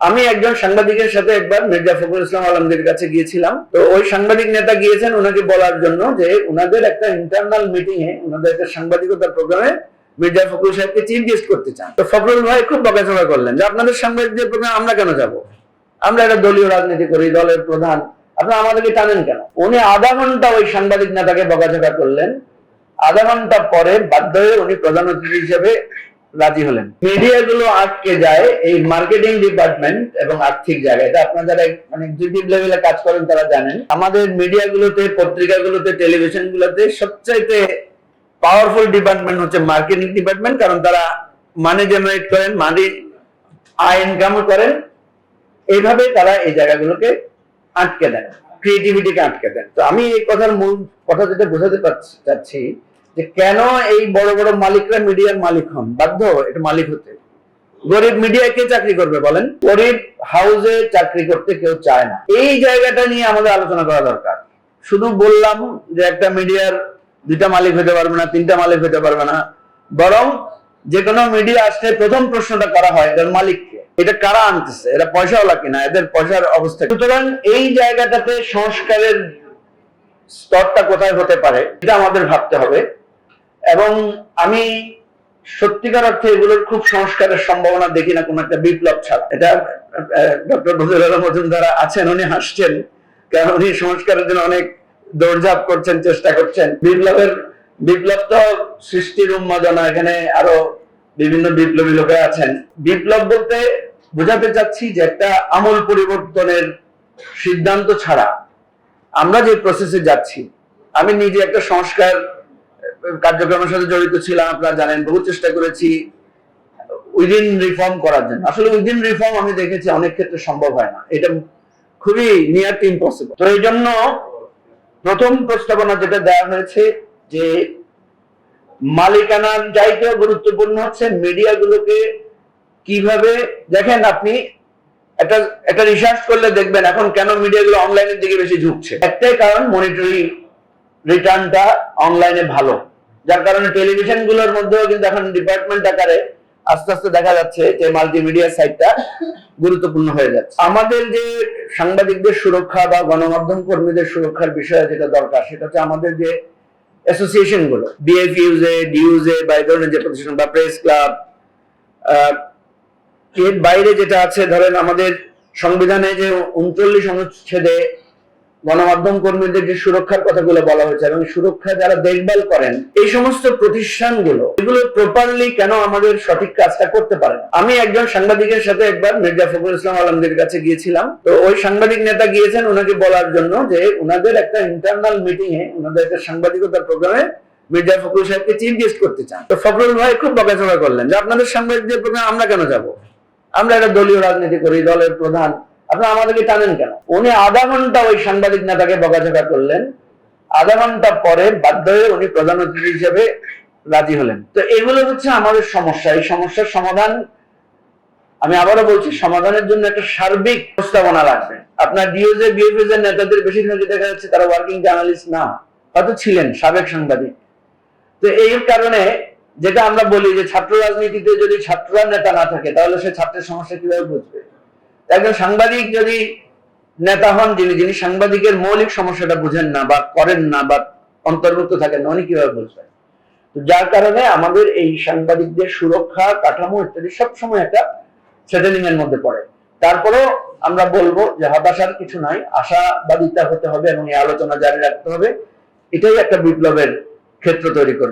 আমি একজন সাংবাদিকের সাথে একবার মির্জা ফখরুল ইসলাম আলমদের কাছে গিয়েছিলাম। তো ওই সাংবাদিক নেতা গিয়েছেন ওনাকে বলার জন্য যে ওনাদের একটা ইন্টারনাল মিটিং এ ওনাদের একটা সাংবাদিকতার প্রোগ্রামে মির্জা ফখরুল সাহেবকে চিফ গেস্ট করতে চান। তো ফখরুল ভাই খুব বকাঝকা করলেন যে আপনাদের সাংবাদিকদের প্রোগ্রাম আমরা কেন যাব? আমরা একটা দলীয় রাজনীতি করি, দলের প্রধান, আপনারা আমাদেরকে টানেন কেন? উনি আধা ঘণ্টা ওই সাংবাদিক নেতাকে বকাঝকা করলেন। আধা ঘণ্টা পরে বাধ্য হয়ে উনি প্রধান অতিথি হিসেবে রাজি হলেন। মিডিয়া গুলো আটকে যায়, এই মার্কেটিং ডিপার্টমেন্ট এবং আর্থিক জায়গা এটা আপনারা যারা মানে এক্সিকিউটিভ লেভেলে কাজ করেন তারা জানেন। আমাদের মিডিয়া গুলোতে পত্রিকা গুলোতে টেলিভিশন গুলোতে সবচাইতে পাওয়ারফুল ডিপার্টমেন্ট হচ্ছে মার্কেটিং ডিপার্টমেন্ট কারণ তারা মানি জেনারেট করেন মানি আয় ইনকাম করেন। এইভাবে তারা এই জায়গাগুলোকে আটকে দেন ক্রিয়েটিভিটিকে আটকে দেন। তো আমি এই কথার মূল কথা যেটা বোঝাতে চাচ্ছি যে কেন এই বড় বড় মালিকরা মিডিয়ার মালিক হন? বাধ্য? এটা মালিক হতে। গরিব মিডিয়া কে চাকরি করবে বলেন? গরিব হাউসে চাকরি করতে কেউ চায় না। এই জায়গাটা নিয়ে আমাদের আলোচনা করা দরকার। শুধু বললাম যে একটা মিডিয়ার দুইটা মালিক হতে পারবে না, তিনটা মালিক হতে পারবে না। বরং যে কোনো মিডিয়া আসলে প্রথম প্রশ্নটা করা হয় এটার মালিককে। এটা কারা আনতেছে? এরা পয়সাওয়ালা কিনা? এদের পয়সার অবস্থা সুতরাং এই জায়গাটাতে সংস্কারের স্তরটা কোথায় হতে পারে, এটা আমাদের ভাবতে হবে। এবং আমি সত্যিকার অর্থে এগুলোর খুব সংস্কারের সম্ভাবনা দেখি না কোন একটা বিপ্লব ছাড়া। এটা ডক্টর বজুল আলম মজুমদার আছেন, উনি হাসছেন, কারণ উনি সংস্কারের জন্য অনেক দৌড়ঝাঁপ করছেন, চেষ্টা করছেন। বিপ্লবের, বিপ্লব তো সৃষ্টির উন্মাদনা, এখানে আরও বিভিন্ন বিপ্লবী লোকে আছেন। বিপ্লব বলতে বোঝাতে চাচ্ছি যে একটা আমূল পরিবর্তনের সিদ্ধান্ত ছাড়া আমরা যে প্রসেসে যাচ্ছি, আমি নিজে একটা সংস্কার কার্যক্রমের সাথে জড়িত ছিলাম, আপনারা জানেন, বহু চেষ্টা করেছি উইদিন রিফর্ম করার জন্য। আসলে উইদিন রিফর্ম আমি দেখেছি অনেক ক্ষেত্রে সম্ভব হয় না। এটা খুবই নিয়ার ইম্পসিবল তো এই জন্য প্রথম প্রস্তাবনা যেটা দেওয়া হয়েছে যে মালিকানার চাইতেও গুরুত্বপূর্ণ হচ্ছে মিডিয়াগুলোকে কীভাবে, দেখেন আপনি, একটা একটা রিসার্চ করলে দেখবেন এখন কেন মিডিয়াগুলো অনলাইনের দিকে বেশি ঝুঁকছে। একটাই কারণ মনিটরি রিটার্নটা অনলাইনে ভালো। যার কারণে টেলিভিশনগুলোর মধ্যেও কিন্তু এখন ডিপার্টমেন্ট আকারে আস্তে আস্তে দেখা যাচ্ছে যে মাল্টিমিডিয়া সাইটটা গুরুত্বপূর্ণ হয়ে যাচ্ছে। আমাদের যে সাংবাদিকদের সুরক্ষা বা গণমাধ্যম কর্মীদের সুরক্ষার বিষয়ে যেটা দরকার, সেটা হচ্ছে আমাদের যে অ্যাসোসিয়েশনগুলো বিএফইউজে ডিউজে বা এই ধরনের যে প্রতিষ্ঠান বা প্রেস ক্লাব এর বাইরে যেটা আছে, ধরেন আমাদের সংবিধানে যে উনচল্লিশ অনুচ্ছেদে গণমাধ্যম কর্মীদের যে সুরক্ষার কথাগুলো বলা হয়েছে এবং সুরক্ষা যারা দেখভাল করেন, এই সমস্ত প্রতিষ্ঠানগুলো, এগুলো প্রপারলি কেন আমাদের সঠিক কাজটা করতে পারে আমি একজন সাংবাদিকের সাথে একবার মির্জা ফখরুল ইসলাম আলমদের কাছে গিয়েছিলাম। তো ওই সাংবাদিক নেতা গিয়েছেন ওনাকে বলার জন্য যে ওনাদের একটা ইন্টারনাল মিটিং এ ওনাদের একটা সাংবাদিকতার প্রোগ্রামে মির্জা ফখরুল সাহেবকে চিফ গেস্ট করতে চান। তো ফখরুল ভাই খুব বকাঝকা করলেন যে, আপনাদের সাংবাদিকদের প্রোগ্রাম আমরা কেন যাব? আমরা একটা দলীয় রাজনীতি করি, দলের প্রধান। আপনারা আমাদেরকে টানেন কেন? উনি আধা ঘণ্টা ওই সাংবাদিক নেতাকে বকাঝকা করলেন, আধা ঘণ্টা পরে বাধ্য হয়ে উনি প্রধান অতিথি হিসেবে রাজি হলেন। তো এগুলো হচ্ছে আমাদের সমস্যা। এই সমস্যার সমাধান, আমি আবারও বলছি, সমাধানের জন্য একটা সার্বিক প্রস্তাবনা লাগবে। আপনার ডিওজে বিএফএস এর নেতাদের বেশিরভাগই দেখা যাচ্ছে তারা ওয়ার্কিং জার্নালিস্ট না, হয়তো ছিলেন সাবেক সাংবাদিক। তো এই কারণে যেটা আমরা বলি যে ছাত্র রাজনীতিতে যদি ছাত্ররা নেতা না থাকে, তাহলে সে ছাত্রের সমস্যা কীভাবে বুঝবে? একজন সাংবাদিক যদি নেতা হন, যিনি যিনি সাংবাদিকের মৌলিক সমস্যাটা বুঝেন না বা করেন না বা অন্তর্ভুক্ত থাকেন না, উনি কীভাবে বুঝবেন? তো যার কারণে আমাদের এই সাংবাদিকদের সুরক্ষা, কাঠামো ইত্যাদি সবসময় একটা সেটেলিং এর মধ্যে পড়ে। তারপরেও আমরা বলব যে হতাশার কিছু নাই, আশাবাদিতা হতে হবে এবং এই আলোচনা জারি রাখতে হবে। এটাই একটা বিপ্লবের ক্ষেত্র তৈরি করবে।